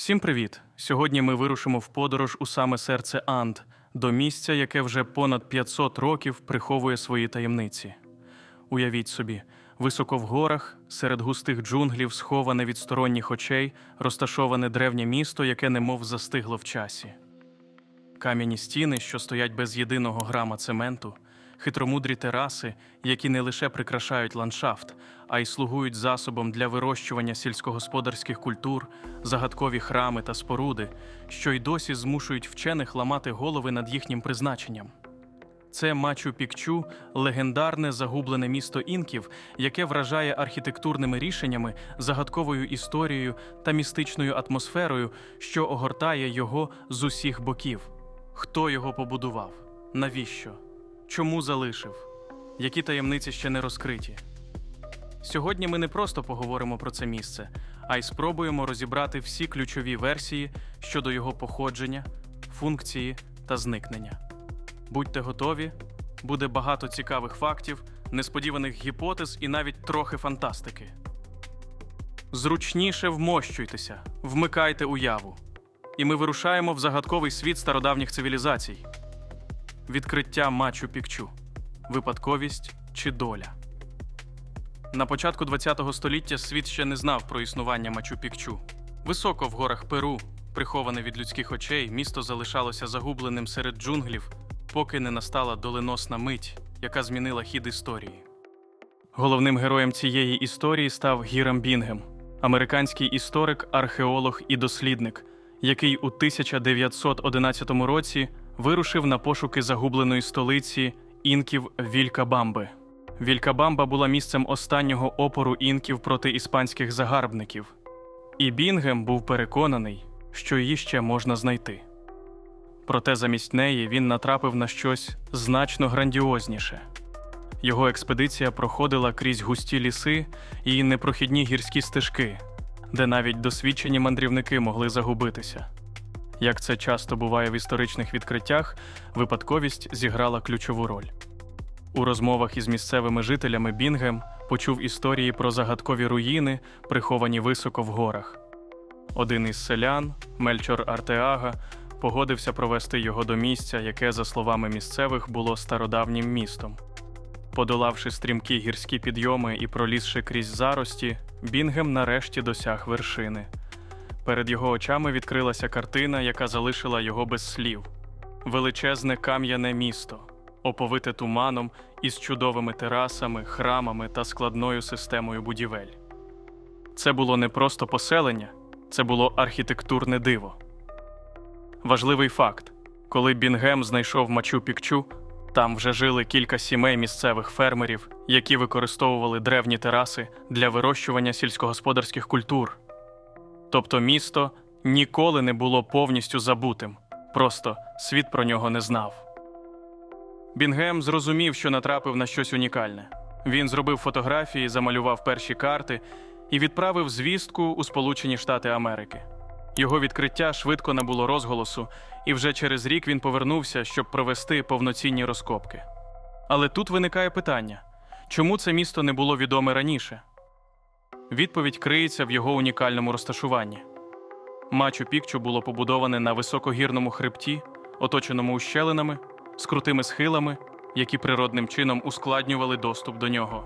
Всім привіт! Сьогодні ми вирушимо в подорож у саме серце Анд, до місця, яке вже понад 500 років приховує свої таємниці. Уявіть собі, високо в горах, серед густих джунглів, сховане від сторонніх очей, розташоване древнє місто, яке немов застигло в часі. Кам'яні стіни, що стоять без єдиного грама цементу, хитромудрі тераси, які не лише прикрашають ландшафт, а й слугують засобом для вирощування сільськогосподарських культур, загадкові храми та споруди, що й досі змушують вчених ламати голови над їхнім призначенням. Це Мачу Пікчу легендарне загублене місто інків, яке вражає архітектурними рішеннями, загадковою історією та містичною атмосферою, що огортає його з усіх боків. Хто його побудував? Навіщо? Чому залишив? Які таємниці ще не розкриті? Сьогодні ми не просто поговоримо про це місце, а й спробуємо розібрати всі ключові версії щодо його походження, функції та зникнення. Будьте готові, буде багато цікавих фактів, несподіваних гіпотез і навіть трохи фантастики. Зручніше вмощуйтеся, вмикайте уяву. І ми вирушаємо в загадковий світ стародавніх цивілізацій. Відкриття Мачу Пікчу. Випадковість чи доля. На початку ХХ століття світ ще не знав про існування Мачу Пікчу. Високо в горах Перу, приховане від людських очей, місто залишалося загубленим серед джунглів, поки не настала доленосна мить, яка змінила хід історії. Головним героєм цієї історії став Гірам Бінгем, американський історик, археолог і дослідник, який у 1911 році вирушив на пошуки загубленої столиці інків Вількабамби. Вількабамба була місцем останнього опору інків проти іспанських загарбників. І Бінгем був переконаний, що її ще можна знайти. Проте замість неї він натрапив на щось значно грандіозніше. Його експедиція проходила крізь густі ліси і непрохідні гірські стежки, де навіть досвідчені мандрівники могли загубитися. Як це часто буває в історичних відкриттях, випадковість зіграла ключову роль. У розмовах із місцевими жителями Бінгем почув історії про загадкові руїни, приховані високо в горах. Один із селян, Мельчор Артеага, погодився провести його до місця, яке, за словами місцевих, було стародавнім містом. Подолавши стрімкі гірські підйоми і пролізши крізь зарості, Бінгем нарешті досяг вершини. Перед його очами відкрилася картина, яка залишила його без слів: величезне кам'яне місто, оповите туманом із чудовими терасами, храмами та складною системою будівель. Це було не просто поселення, це було архітектурне диво. Важливий факт: коли Бінгем знайшов Мачу Пікчу, там вже жили кілька сімей місцевих фермерів, які використовували древні тераси для вирощування сільськогосподарських культур. Тобто місто ніколи не було повністю забутим, просто світ про нього не знав. Бінгем зрозумів, що натрапив на щось унікальне. Він зробив фотографії, замалював перші карти і відправив звістку у Сполучені Штати Америки. Його відкриття швидко набуло розголосу, і вже через рік він повернувся, щоб провести повноцінні розкопки. Але тут виникає питання: чому це місто не було відоме раніше? Відповідь криється в його унікальному розташуванні. Мачу Пікчу було побудоване на високогірному хребті, оточеному ущелинами, з крутими схилами, які природним чином ускладнювали доступ до нього.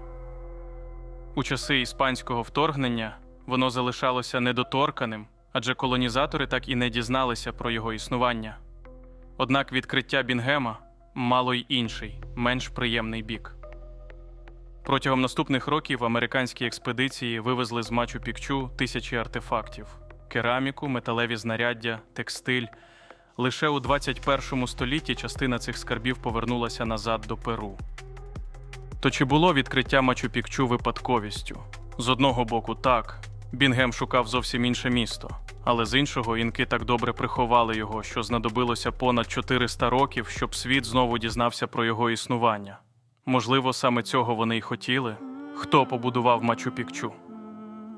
У часи іспанського вторгнення воно залишалося недоторканим, адже колонізатори так і не дізналися про його існування. Однак відкриття Бінгема мало й інший, менш приємний бік. Протягом наступних років американські експедиції вивезли з Мачу Пікчу тисячі артефактів: кераміку, металеві знаряддя, текстиль. Лише у 21 столітті частина цих скарбів повернулася назад до Перу. То чи було відкриття Мачу Пікчу випадковістю? З одного боку, так. Бінгем шукав зовсім інше місто, але з іншого інки так добре приховали його, що знадобилося понад 400 років, щоб світ знову дізнався про його існування. Можливо, саме цього вони й хотіли. Хто побудував Мачу Пікчу?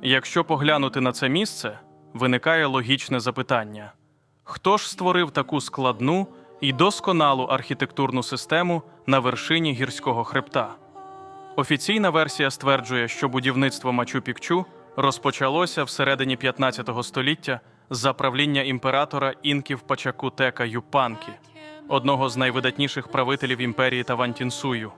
Якщо поглянути на це місце, виникає логічне запитання: хто ж створив таку складну і досконалу архітектурну систему на вершині гірського хребта? Офіційна версія стверджує, що будівництво Мачу Пікчу розпочалося всередині 15 століття за правління імператора інків Пачакутека Юпанки, одного з найвидатніших правителів імперії Тавантінсую.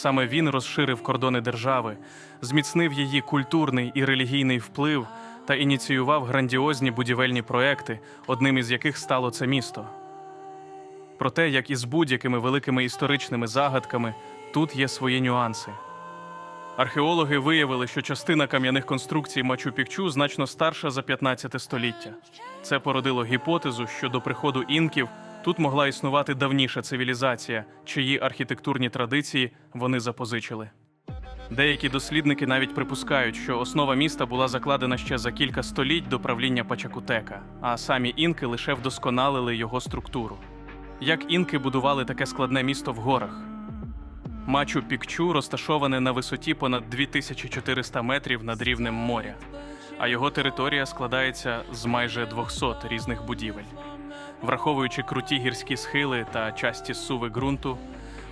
Саме він розширив кордони держави, зміцнив її культурний і релігійний вплив та ініціював грандіозні будівельні проекти, одним із яких стало це місто. Проте, як і з будь-якими великими історичними загадками, тут є свої нюанси. Археологи виявили, що частина кам'яних конструкцій Мачу-Пікчу значно старша за 15 століття. Це породило гіпотезу, що до приходу інків тут могла існувати давніша цивілізація, чиї архітектурні традиції вони запозичили. Деякі дослідники навіть припускають, що основа міста була закладена ще за кілька століть до правління Пачакутека, а самі інки лише вдосконалили його структуру. Як інки будували таке складне місто в горах? Мачу Пікчу розташоване на висоті понад 2400 метрів над рівнем моря, а його територія складається з майже 200 різних будівель. Враховуючи круті гірські схили та часті суви ґрунту,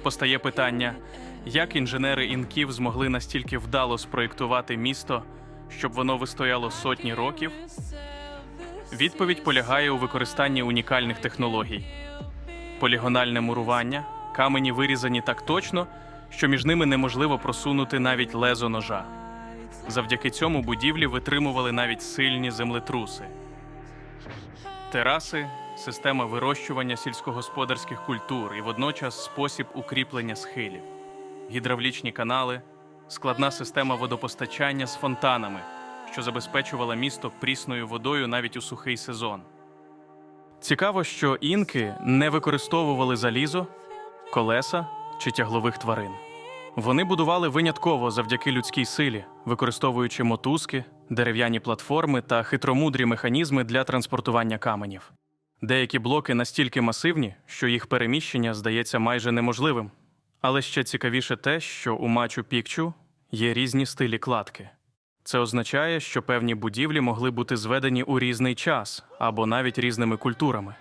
постає питання, як інженери інків змогли настільки вдало спроєктувати місто, щоб воно вистояло сотні років? Відповідь полягає у використанні унікальних технологій полігональне мурування, камені вирізані так точно, що між ними неможливо просунути навіть лезо ножа. Завдяки цьому будівлі витримували навіть сильні землетруси. Тераси система вирощування сільськогосподарських культур і водночас спосіб укріплення схилів, гідравлічні канали, складна система водопостачання з фонтанами, що забезпечувала місто прісною водою навіть у сухий сезон. Цікаво, що інки не використовували залізо, колеса чи тяглових тварин. Вони будували винятково завдяки людській силі, використовуючи мотузки, дерев'яні платформи та хитромудрі механізми для транспортування каменів. Деякі блоки настільки масивні, що їх переміщення здається майже неможливим. Але ще цікавіше те, що у Мачу Пікчу є різні стилі кладки. Це означає, що певні будівлі могли бути зведені у різний час або навіть різними культурами.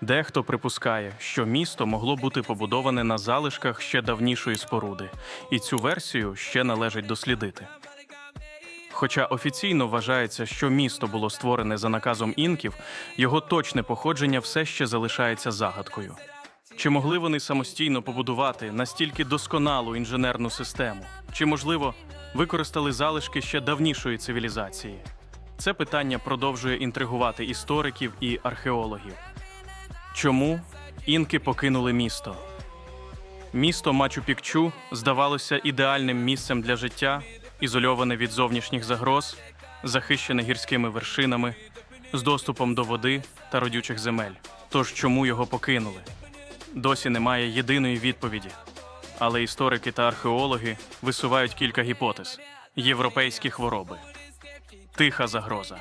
Дехто припускає, що місто могло бути побудоване на залишках ще давнішої споруди, і цю версію ще належить дослідити. Хоча офіційно вважається, що місто було створене за наказом інків, його точне походження все ще залишається загадкою. Чи могли вони самостійно побудувати настільки досконалу інженерну систему? Чи, можливо, використали залишки ще давнішої цивілізації? Це питання продовжує інтригувати істориків і археологів. Чому інки покинули місто? Місто Мачу-Пікчу здавалося ідеальним місцем для життя, ізольоване від зовнішніх загроз, захищене гірськими вершинами, з доступом до води та родючих земель. Тож чому його покинули? Досі немає єдиної відповіді. Але історики та археологи висувають кілька гіпотез: європейські хвороби, тиха загроза.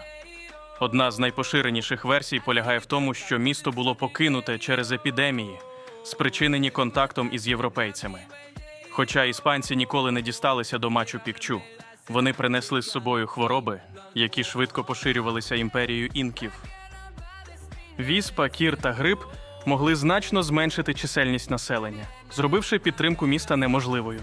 Одна з найпоширеніших версій полягає в тому, що місто було покинуте через епідемії, спричинені контактом із європейцями. Хоча іспанці ніколи не дісталися до Мачу Пікчу, вони принесли з собою хвороби, які швидко поширювалися імперією інків. Віспа, кір та грип могли значно зменшити чисельність населення, зробивши підтримку міста неможливою.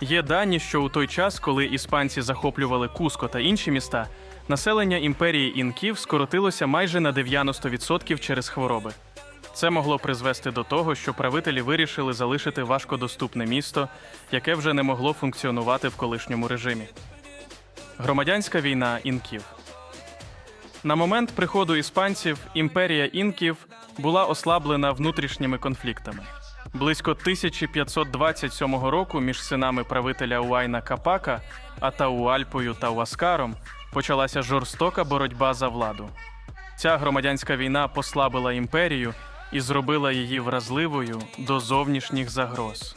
Є дані, що у той час, коли іспанці захоплювали Куско та інші міста, населення імперії інків скоротилося майже на 90% через хвороби. Це могло призвести до того, що правителі вирішили залишити важкодоступне місто, яке вже не могло функціонувати в колишньому режимі. Громадянська війна інків. На момент приходу іспанців імперія інків була ослаблена внутрішніми конфліктами. Близько 1527 року між синами правителя Уайна Капака, Атауальпою та Уаскаром почалася жорстока боротьба за владу. Ця громадянська війна послабила імперію і зробила її вразливою до зовнішніх загроз.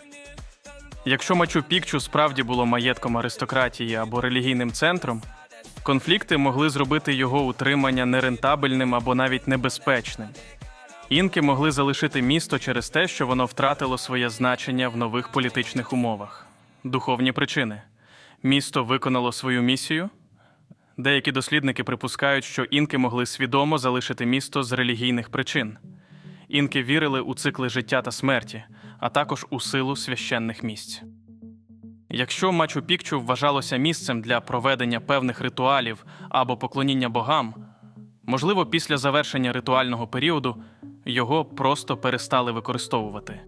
Якщо Мачу Пікчу справді було маєтком аристократії або релігійним центром, конфлікти могли зробити його утримання нерентабельним або навіть небезпечним. Інки могли залишити місто через те, що воно втратило своє значення в нових політичних умовах. Духовні причини. Місто виконало свою місію. Деякі дослідники припускають, що інки могли свідомо залишити місто з релігійних причин. Інки вірили у цикли життя та смерті, а також у силу священних місць. Якщо Мачу Пікчу вважалося місцем для проведення певних ритуалів або поклоніння богам, Можливо, після завершення ритуального періоду його просто перестали використовувати.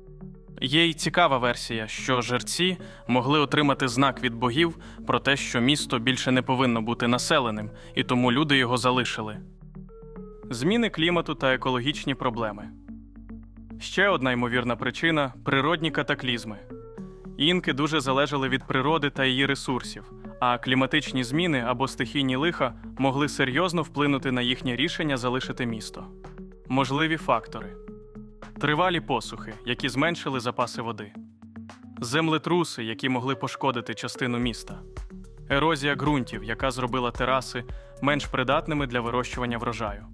Є й цікава версія, що жерці могли отримати знак від богів про те, що місто більше не повинно бути населеним, і тому люди його залишили. Зміни клімату та екологічні проблеми. Ще одна ймовірна причина природні катаклізми. Інки дуже залежали від природи та її ресурсів, а кліматичні зміни або стихійні лиха могли серйозно вплинути на їхнє рішення залишити місто. Можливі фактори: тривалі посухи, які зменшили запаси води, землетруси, які могли пошкодити частину міста, ерозія ґрунтів, яка зробила тераси менш придатними для вирощування врожаю.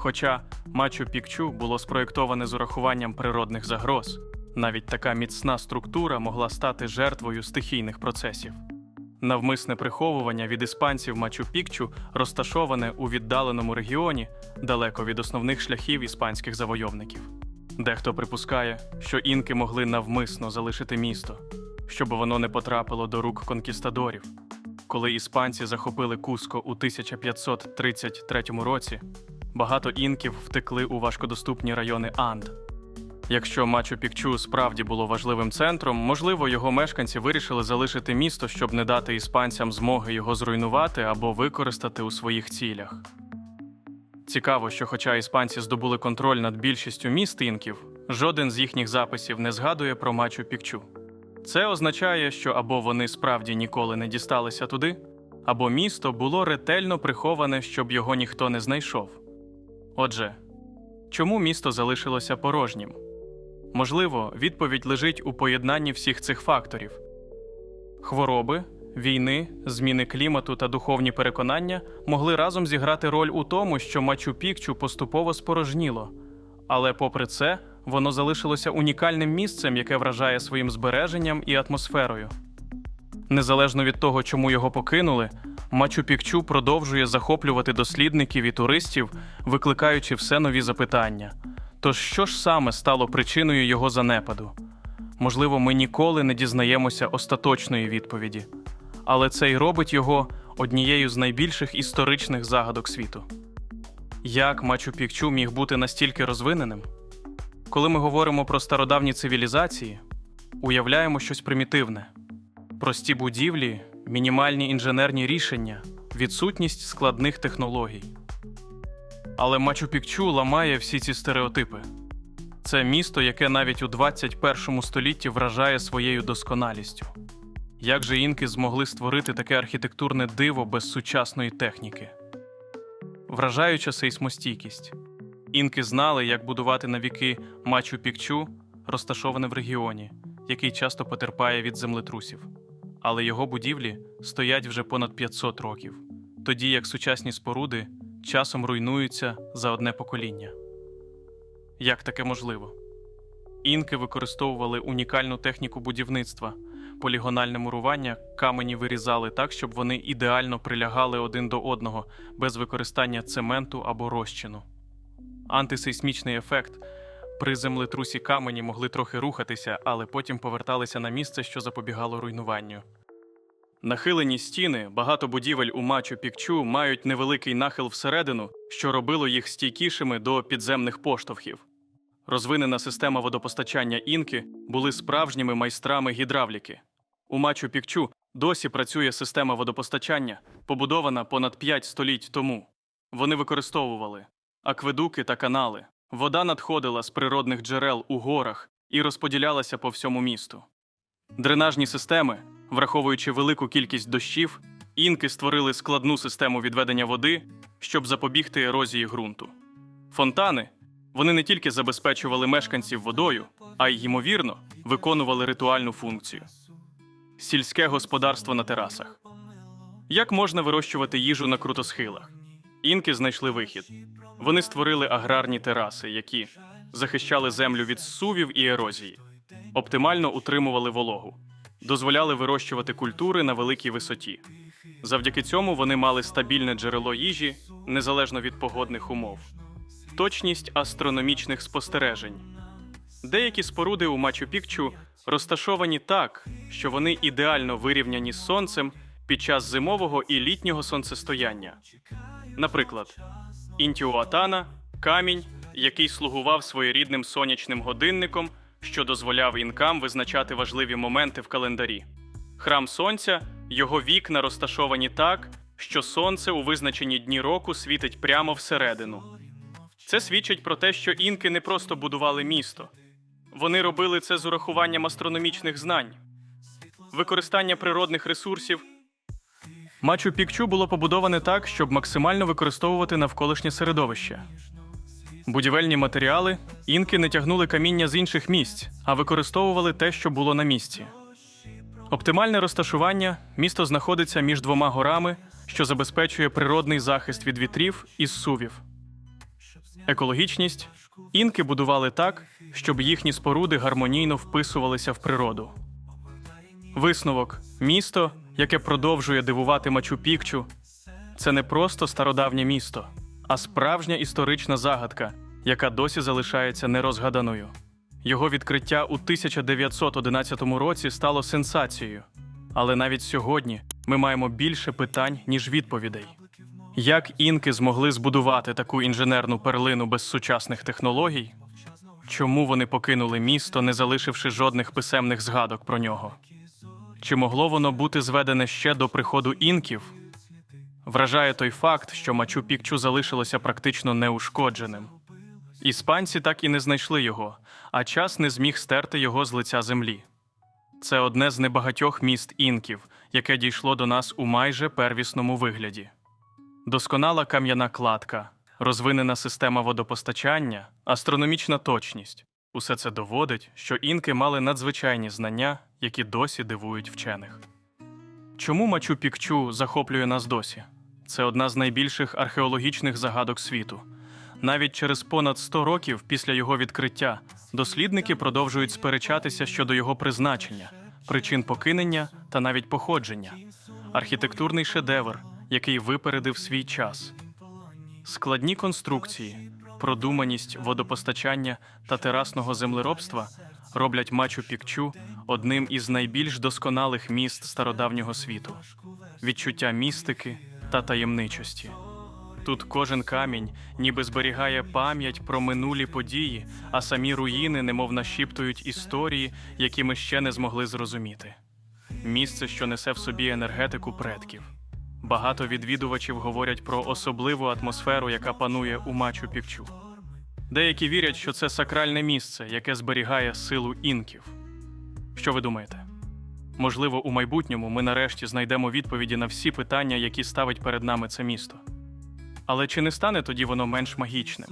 Хоча Мачу Пікчу було спроєктоване з урахуванням природних загроз, навіть така міцна структура могла стати жертвою стихійних процесів. Навмисне приховування від іспанців Мачу Пікчу розташоване у віддаленому регіоні далеко від основних шляхів іспанських завойовників. Дехто припускає, що інки могли навмисно залишити місто, щоб воно не потрапило до рук конкістадорів. Коли іспанці захопили Куско у 1533 році, багато інків втекли у важкодоступні райони Анд. Якщо Мачу Пікчу справді було важливим центром, можливо, його мешканці вирішили залишити місто, щоб не дати іспанцям змоги його зруйнувати або використати у своїх цілях. Цікаво, що, хоча іспанці здобули контроль над більшістю міст інків, жоден з їхніх записів не згадує про Мачу Пікчу. Це означає, що або вони справді ніколи не дісталися туди, або місто було ретельно приховане, щоб його ніхто не знайшов. Отже, чому місто залишилося порожнім? Можливо, відповідь лежить у поєднанні всіх цих факторів: хвороби, війни, зміни клімату та духовні переконання могли разом зіграти роль у тому, що Мачу Пікчу поступово спорожніло, але, попри це, воно залишилося унікальним місцем, яке вражає своїм збереженням і атмосферою. Незалежно від того, чому його покинули, Мачу Пікчу продовжує захоплювати дослідників і туристів, викликаючи все нові запитання. Тож що ж саме стало причиною його занепаду? Можливо, ми ніколи не дізнаємося остаточної відповіді, але це й робить його однією з найбільших історичних загадок світу. Як Мачу Пікчу міг бути настільки розвиненим? Коли ми говоримо про стародавні цивілізації, уявляємо щось примітивне: прості будівлі, мінімальні інженерні рішення, відсутність складних технологій. Але Мачу Пікчу ламає всі ці стереотипи. Це місто, яке навіть у 21 столітті вражає своєю досконалістю. Як же інки змогли створити таке архітектурне диво без сучасної техніки? Вражаюча сейсмостійкість. Інки знали, як будувати на віки Мачу Пікчу, розташоване в регіоні, який часто потерпає від землетрусів. Але його будівлі стоять вже понад 500 років, тоді як сучасні споруди часом руйнуються за одне покоління. Як таке можливо? Інки використовували унікальну техніку будівництва, полігональне мурування, камені вирізали так, щоб вони ідеально прилягали один до одного без використання цементу або розчину. Антисейсмічний ефект при землетрусі камені могли трохи рухатися, але потім поверталися на місце, що запобігало руйнуванню. Нахилені стіни, багато будівель у Мачу Пікчу мають невеликий нахил всередину, що робило їх стійкішими до підземних поштовхів. Розвинена система водопостачання інки були справжніми майстрами гідравліки. У Мачу Пікчу досі працює система водопостачання, побудована понад 5 століть тому. Вони використовували акведуки та канали. Вода надходила з природних джерел у горах і розподілялася по всьому місту. Дренажні системи, враховуючи велику кількість дощів, інки створили складну систему відведення води, щоб запобігти ерозії ґрунту. Фонтани вони не тільки забезпечували мешканців водою, а й, ймовірно, виконували ритуальну функцію. Сільське господарство на терасах. Як можна вирощувати їжу на крутосхилах? Інки знайшли вихід. Вони створили аграрні тераси, які захищали землю від сувів і ерозії, оптимально утримували вологу, дозволяли вирощувати культури на великій висоті. Завдяки цьому вони мали стабільне джерело їжі незалежно від погодних умов, точність астрономічних спостережень. Деякі споруди у Мачу Пікчу розташовані так, що вони ідеально вирівняні з сонцем під час зимового і літнього сонцестояння. Наприклад, Інтіуатана камінь, який слугував своєрідним сонячним годинником, що дозволяв інкам визначати важливі моменти в календарі. Храм Сонця, його вікна розташовані так, що сонце у визначені дні року світить прямо всередину. Це свідчить про те, що інки не просто будували місто. Вони робили це з урахуванням астрономічних знань, використання природних ресурсів. Мачу Пікчу було побудоване так, щоб максимально використовувати навколишнє середовище. Будівельні матеріали інки не тягнули каміння з інших місць, а використовували те, що було на місці. Оптимальне розташування місто знаходиться між двома горами, що забезпечує природний захист від вітрів і зсувів. Екологічність інки будували так, щоб їхні споруди гармонійно вписувалися в природу. Висновок місто, яке продовжує дивувати Мачу Пікчу, це не просто стародавнє місто, а справжня історична загадка, яка досі залишається нерозгаданою. Його відкриття у 1911 році стало сенсацією. Але навіть сьогодні ми маємо більше питань, ніж відповідей. Як інки змогли збудувати таку інженерну перлину без сучасних технологій? Чому вони покинули місто, не залишивши жодних писемних згадок про нього? Чи могло воно бути зведене ще до приходу інків? Вражає той факт, що Мачу Пікчу залишилося практично неушкодженим. Іспанці так і не знайшли його, а час не зміг стерти його з лиця землі. Це одне з небагатьох міст інків, яке дійшло до нас у майже первісному вигляді. Досконала кам'яна кладка, розвинена система водопостачання, астрономічна точність усе це доводить, що інки мали надзвичайні знання, які досі дивують вчених. Чому Мачу Пікчу захоплює нас досі? Це одна з найбільших археологічних загадок світу. Навіть через понад 100 років після його відкриття дослідники продовжують сперечатися щодо його призначення, причин покинення та навіть походження. Архітектурний шедевр, який випередив свій час. Складні конструкції, продуманість водопостачання та терасного землеробства роблять Мачу Пікчу одним із найбільш досконалих міст стародавнього світу, відчуття містики та таємничості. Тут кожен камінь ніби зберігає пам'ять про минулі події, а самі руїни немов нашіптують історії, які ми ще не змогли зрозуміти. Місце, що несе в собі енергетику предків. Багато відвідувачів говорять про особливу атмосферу, яка панує у Мачу Пікчу. Деякі вірять, що це сакральне місце, яке зберігає силу інків. Що ви думаєте? Можливо, у майбутньому ми нарешті знайдемо відповіді на всі питання, які ставить перед нами це місто. Але чи не стане тоді воно менш магічним?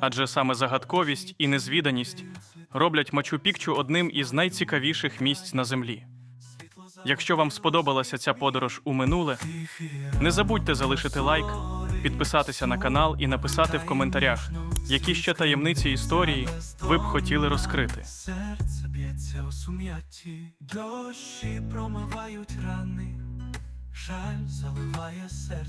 Адже саме загадковість і незвіданість роблять Мачу Пікчу одним із найцікавіших місць на землі. Якщо вам сподобалася ця подорож у минуле, не забудьте залишити лайк, підписатися на канал і написати в коментарях, які ще таємниці історії ви б хотіли розкрити. Серце б'ється у сум'ятті, дощі промивають рани, жаль заливає серце.